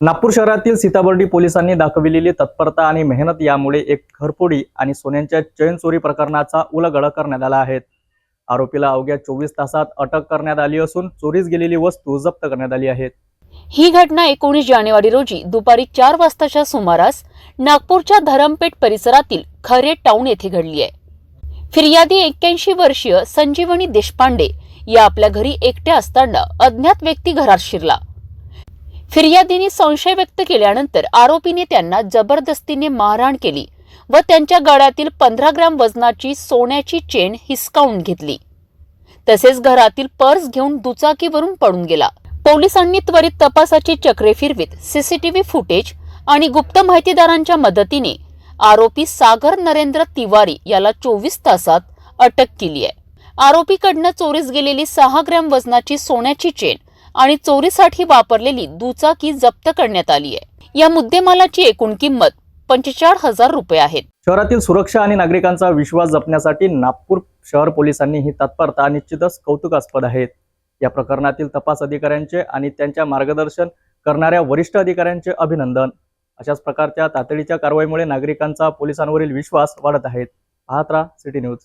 नागपूर शहरातील सीताबर्डी पोलिसांनी दाखविलेली तत्परता आणि मेहनत यामुळे एक घरफोडी आणि सोन्यांच्या चैन चोरी प्रकरणाचा उलगडा करण्यात आला आहे. आरोपीला अवघ्या चोवीस तासात अटक करण्यात आली असून चोरीस गेलेली वस्तू जप्त करण्यात आली आहे ही घटना एकोणीस जानेवारी रोजी दुपारी चार वाजताच्या सुमारास नागपूरच्या धरमपेठ परिसरातील खरे टाउन येथे घडली आहे. फिर्यादी एक्क्याऐंशी वर्षीय संजीवनी देशपांडे या आपल्या घरी एकट्या असताना अज्ञात व्यक्ती घरात शिरला. फिर्यादीने संशय व्यक्त केल्यानंतर आरोपीने त्यांना जबरदस्तीने मारहाण केली व त्यांच्या गळ्यातील पंधरा ग्रॅम वजनाची सोन्याची चेन हिसकावून घेतली. तसेच घरातील पर्स घेऊन दुचाकीवरून पडून गेला. पोलिसांनी त्वरित तपासाची चक्रे फिरवीत सीसीटीव्ही फुटेज आणि गुप्त माहितीदारांच्या मदतीने आरोपी सागर नरेंद्र तिवारी याला चोवीस तासात अटक केली आहे. आरोपीकडनं चोरीस गेलेली सहा ग्रॅम वजनाची सोन्याची चेन आणि चोरीसाठी वापरलेली दुचाकी जप्त करण्यात आली आहे. या मुद्देमालाची एकूण किंमत पंचेचाळ हजार रुपये आहेत. शहरातील सुरक्षा आणि नागरिकांचा विश्वास जपण्यासाठी नागपूर शहर पोलिसांनी ही तत्परता निश्चितच कौतुकास्पद आहेत या प्रकरणातील तपास अधिकाऱ्यांचे आणि त्यांच्या मार्गदर्शन करणाऱ्या वरिष्ठ अधिकाऱ्यांचे अभिनंदन. अशाच प्रकारच्या तातडीच्या कारवाईमुळे नागरिकांचा पोलिसांवरील विश्वास वाढत आहेत पाहत राहा सिटी न्यूज.